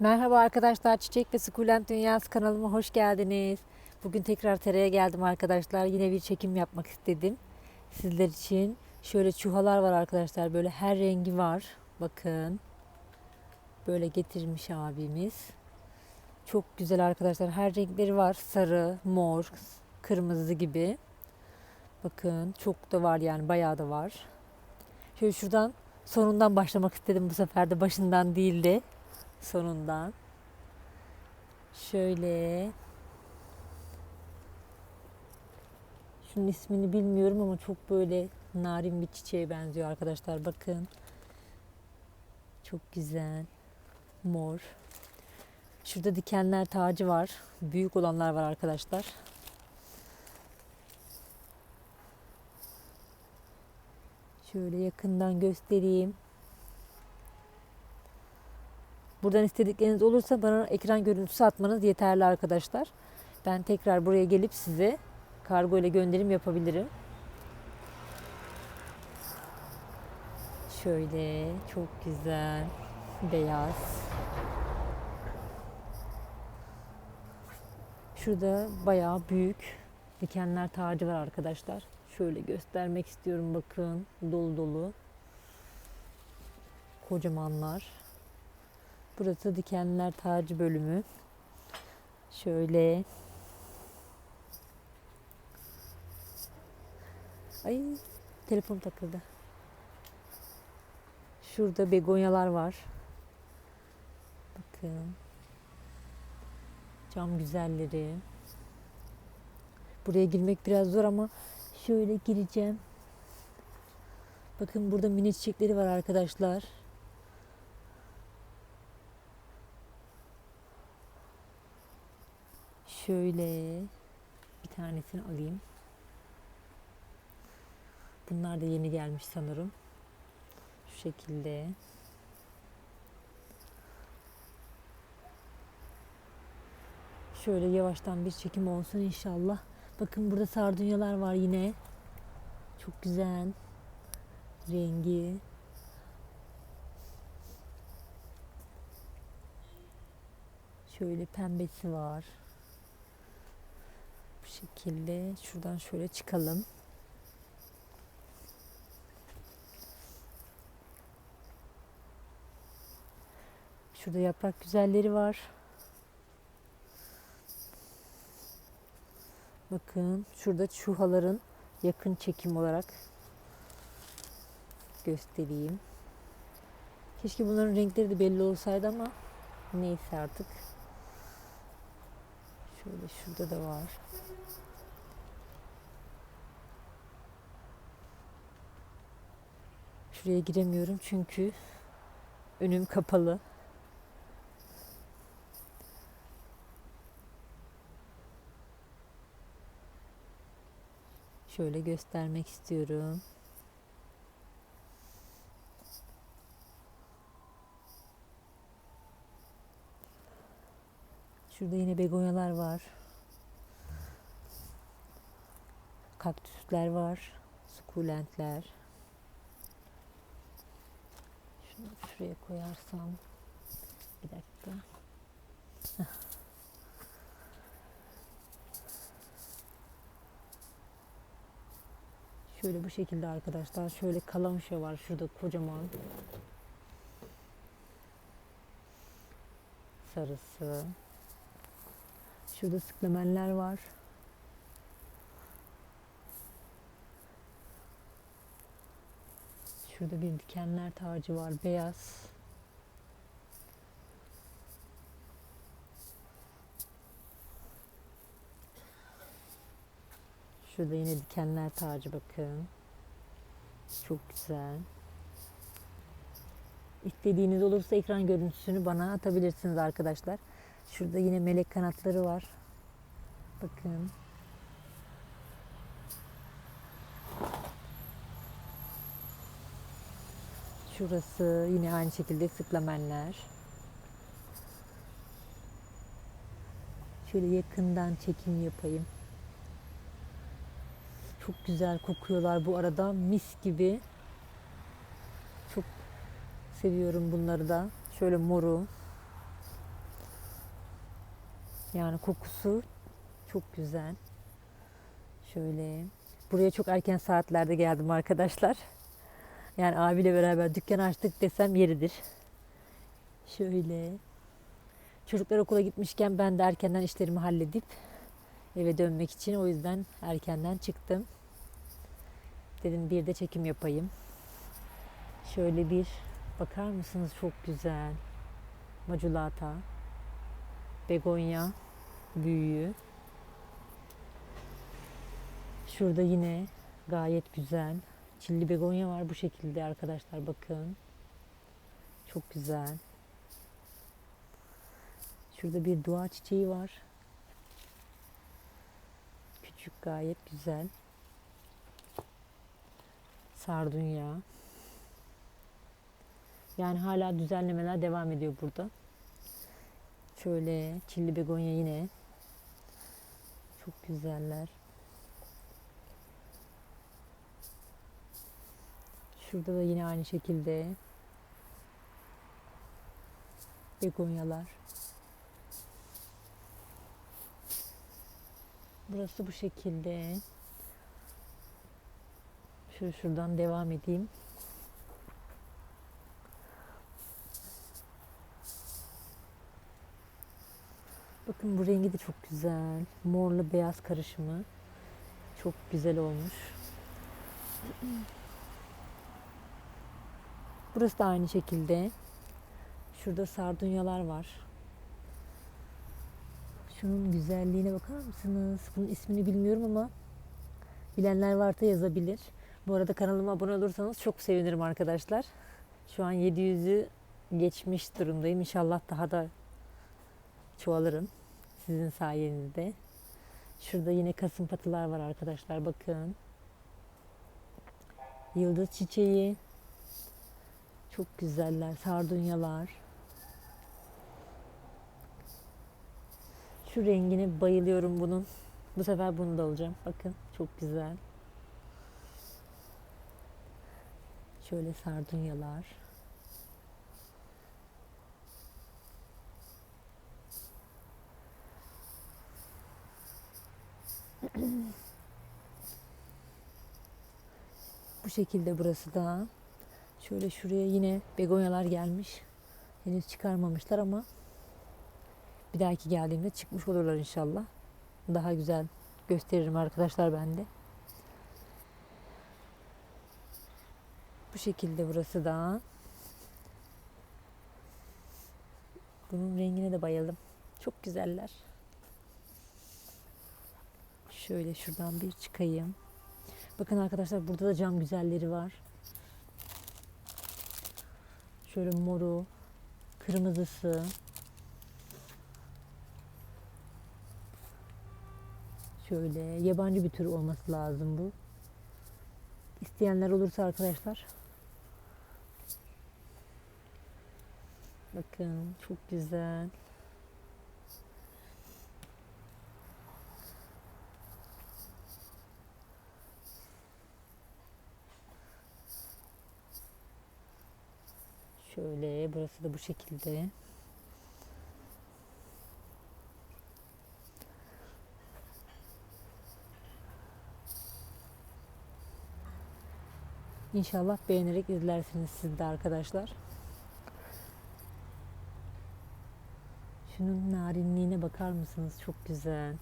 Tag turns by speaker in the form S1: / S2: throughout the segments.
S1: Merhaba arkadaşlar, Çiçek ve Sukulent Dünyası kanalıma hoş geldiniz. Bugün tekrar tereye geldim arkadaşlar. Yine bir çekim yapmak istedim. Sizler için şöyle çuhalar var arkadaşlar. Böyle her rengi var. Bakın. Böyle getirmiş abimiz. Çok güzel arkadaşlar. Her renkleri var. Sarı, mor, kırmızı gibi. Bakın çok da var yani bayağı da var. Şöyle şuradan sonundan başlamak istedim bu sefer de başından değil de sonundan. Şöyle. Şunun ismini bilmiyorum ama çok böyle narin bir çiçeğe benziyor arkadaşlar. Bakın. Çok güzel. Mor. Şurada dikenler tacı var. Büyük olanlar var arkadaşlar. Şöyle yakından göstereyim. Buradan istedikleriniz olursa bana ekran görüntüsü atmanız yeterli arkadaşlar. Ben tekrar buraya gelip size kargo ile gönderim yapabilirim. Şöyle çok güzel beyaz. Şurada bayağı büyük dikenler tacı var arkadaşlar. Şöyle göstermek istiyorum bakın dolu dolu. Kocamanlar. Burası dikenler tacı bölümü. Şöyle. Ay telefon takıldı. Şurada begonyalar var. Bakın. Cam güzelleri. Buraya girmek biraz zor ama şöyle gireceğim. Bakın burada mini çiçekleri var arkadaşlar. Şöyle bir tanesini alayım. Bunlar da yeni gelmiş sanırım. Şu şekilde. Şöyle yavaştan bir çekim olsun inşallah. Bakın burada sardunyalar var yine. Çok güzel. Rengi. Şöyle pembesi var. Bu şekilde şuradan şöyle çıkalım. Şurada yaprak güzelleri var. Bakın şurada çuhaların yakın çekim olarak göstereyim. Keşke bunların renkleri de belli olsaydı ama neyse artık. Şöyle şurada da var. Şuraya giremiyorum çünkü önüm kapalı. Şöyle göstermek istiyorum. Şurada yine begonyalar var. Kaktüsler var. Sukulentler. Şunu şuraya koyarsam. Bir dakika. Şöyle bu şekilde arkadaşlar. Şöyle kalamışa var şurada kocaman. Sarısı. Şurada sıklamenler var. Şurada bir dikenler tacı var. Beyaz. Şurada yine dikenler tacı bakın. Çok güzel. İstediğiniz olursa ekran görüntüsünü bana atabilirsiniz arkadaşlar. Şurada yine melek kanatları var. Bakın. Şurası yine aynı şekilde sıklamenler. Şöyle yakından çekim yapayım. Çok güzel kokuyorlar bu arada. Mis gibi. Çok seviyorum bunları da. Şöyle moru. Yani kokusu çok güzel. Şöyle. Buraya çok erken saatlerde geldim arkadaşlar. Yani abiyle beraber dükkan açtık desem yeridir. Şöyle. Çocuklar okula gitmişken ben de erkenden işlerimi halledip eve dönmek için o yüzden erkenden çıktım. Dedim bir de çekim yapayım. Şöyle bir bakar mısınız çok güzel. Maculata. Begonya büyüğü. Şurada yine gayet güzel. Çilli begonya var bu şekilde arkadaşlar bakın. Çok güzel. Şurada bir dua çiçeği var. Küçük gayet güzel. Sardunya. Yani hala düzenlemeler devam ediyor burada. Şöyle çilli begonya yine. Çok güzeller. Şurada da yine aynı şekilde begonyalar. Burası bu şekilde. Şöyle şuradan devam edeyim. Bakın bu rengi de çok güzel. Morla beyaz karışımı. Çok güzel olmuş. Burası da aynı şekilde. Şurada sardunyalar var. Şunun güzelliğine bakar mısınız? Bunun ismini bilmiyorum ama bilenler varsa yazabilir. Bu arada kanalıma abone olursanız çok sevinirim arkadaşlar. Şu an 700'ü geçmiş durumdayım. İnşallah daha da çoğalırım sizin sayenizde. Şurada yine kasım patılar var arkadaşlar bakın. Yıldız çiçeği. Çok güzeller. Sardunyalar. Şu rengine bayılıyorum bunun. Bu sefer bunu da alacağım. Bakın çok güzel. Şöyle sardunyalar. Bu şekilde burası da. Şöyle şuraya yine begonyalar gelmiş. Henüz çıkarmamışlar ama bir dahaki geldiğimde çıkmış olurlar inşallah. Daha güzel gösteririm arkadaşlar ben de. Bu şekilde burası da. Bunun rengine de bayıldım. Çok güzeller. Şöyle şuradan bir çıkayım. Bakın arkadaşlar burada da cam güzelleri var. Şöyle moru, kırmızısı. Şöyle yabancı bir tür olması lazım bu. İsteyenler olursa arkadaşlar. Bakın çok güzel. Şöyle burası da bu şekilde. İnşallah beğenerek izlersiniz siz de arkadaşlar. Şunun narinliğine bakar mısınız? Çok güzel.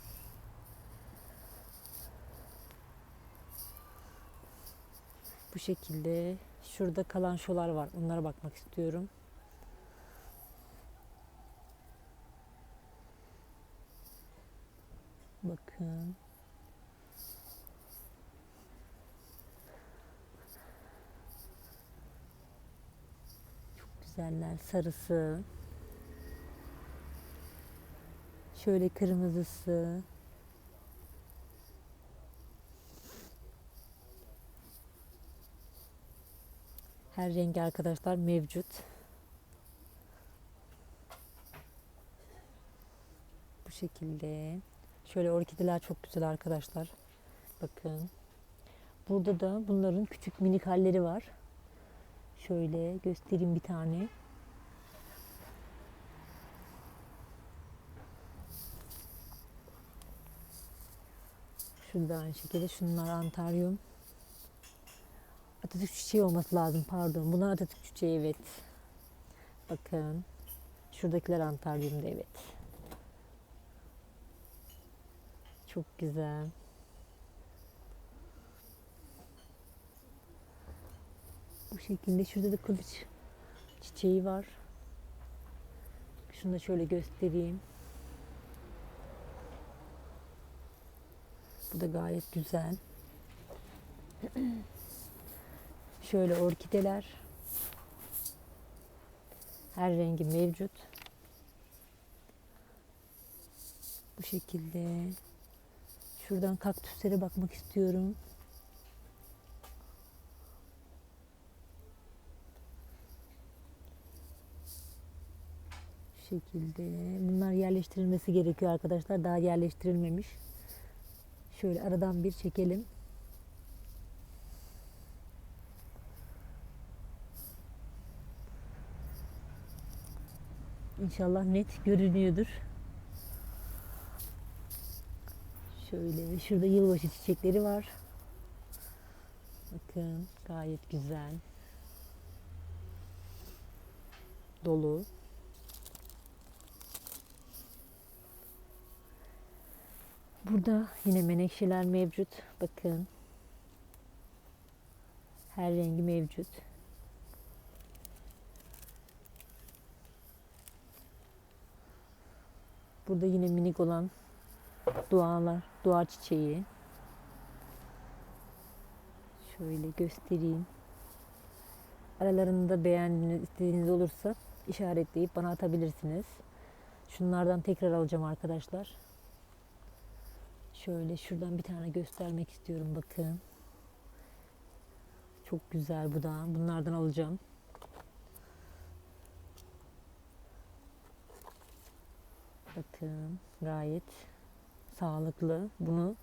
S1: Bu şekilde şurada kalan şolar var. Onlara bakmak istiyorum. Bakın. Çok güzeller. Sarısı. Şöyle kırmızısı. Her rengi arkadaşlar mevcut. Bu şekilde. Şöyle orkideler çok güzel arkadaşlar. Bakın. Burada da bunların küçük minik halleri var. Şöyle göstereyim bir tane. Şurada aynı şekilde. Şunlar antaryum. Atatürk çiçeği olması lazım pardon. Bunlar Atatürk çiçeği evet. Bakın. Şuradakiler antaryumda evet. Çok güzel. Bu şekilde şurada da kılıç çiçeği var. Şunu da şöyle göstereyim. Bu da gayet güzel. Şöyle orkideler. Her rengi mevcut. Bu şekilde. Şuradan kaktüslere bakmak istiyorum. Bu şekilde. Bunlar yerleştirilmesi gerekiyor arkadaşlar. Daha yerleştirilmemiş. Şöyle aradan bir çekelim. İnşallah net görünüyordur. Şöyle şurada yılbaşı çiçekleri var. Bakın gayet güzel. Dolu. Burada yine menekşeler mevcut. Bakın. Her rengi mevcut. Burada yine minik olan dualar, dua çiçeği. Şöyle göstereyim. Aralarında beğendiğiniz, istediğiniz olursa işaretleyip bana atabilirsiniz. Şunlardan tekrar alacağım arkadaşlar. Şöyle şuradan bir tane göstermek istiyorum bakın. Çok güzel bu da. Bunlardan alacağım. Bakın gayet sağlıklı. Bunu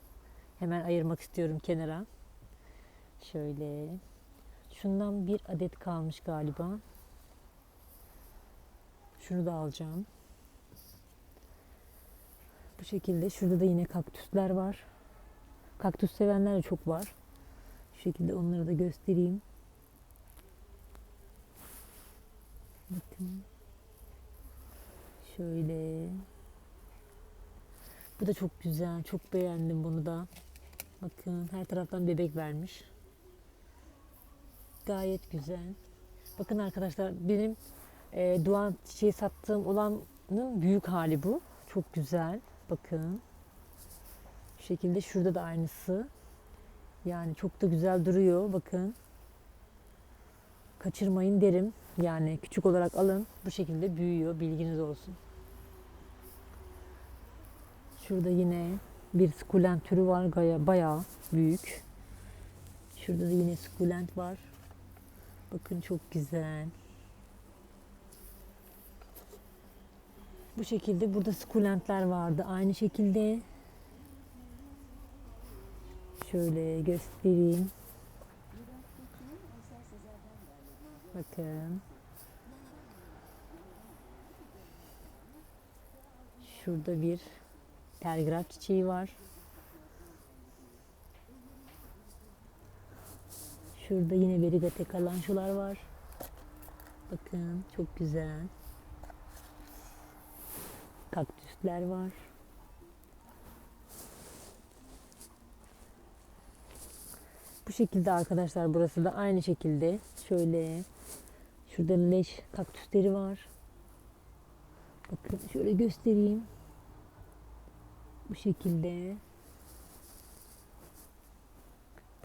S1: hemen ayırmak istiyorum kenara. Şöyle. Şundan bir adet kalmış galiba. Şunu da alacağım. Bu şekilde. Şurada da yine kaktüsler var. Kaktüs sevenler de çok var. Şu şekilde onları da göstereyim. Bakın. Şöyle. Bu da çok güzel. Çok beğendim bunu da. Bakın her taraftan bebek vermiş. Gayet güzel. Bakın arkadaşlar benim e, Doğan çiçeği sattığım olanın büyük hali bu. Çok güzel. Bakın. Şu şekilde şurada da aynısı. Yani çok da güzel duruyor. Bakın. Kaçırmayın derim. Yani küçük olarak alın. Bu şekilde büyüyor. Bilginiz olsun. Şurada yine bir sukulent türü var. Gaya, bayağı büyük. Şurada da yine sukulent var. Bakın çok güzel. Bu şekilde burada sukulentler vardı. Aynı şekilde şöyle göstereyim. Bakın. Şurada bir telgraf çiçeği var. Şurada yine verigate kalançolar var. Bakın çok güzel. Kaktüsler var. Bu şekilde arkadaşlar burası da aynı şekilde. Şöyle şurada leş kaktüsleri var. Bakın şöyle göstereyim. Bu şekilde.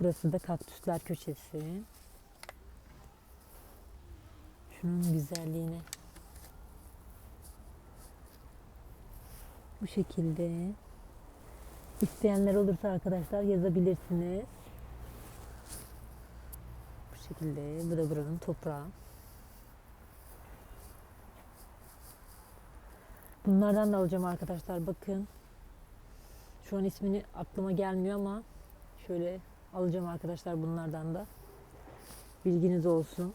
S1: Burası da kaktüsler köşesi. Şunun güzelliğine. Bu şekilde. İsteyenler olursa arkadaşlar yazabilirsiniz. Bu şekilde. Bu da buranın toprağı. Bunlardan da alacağım arkadaşlar. Bakın. Şu an ismini aklıma gelmiyor ama şöyle alacağım arkadaşlar bunlardan da. Bilginiz olsun.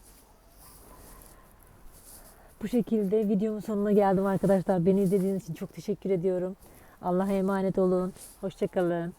S1: Bu şekilde videomun sonuna geldim arkadaşlar. Beni izlediğiniz için çok teşekkür ediyorum. Allah'a emanet olun. Hoşçakalın.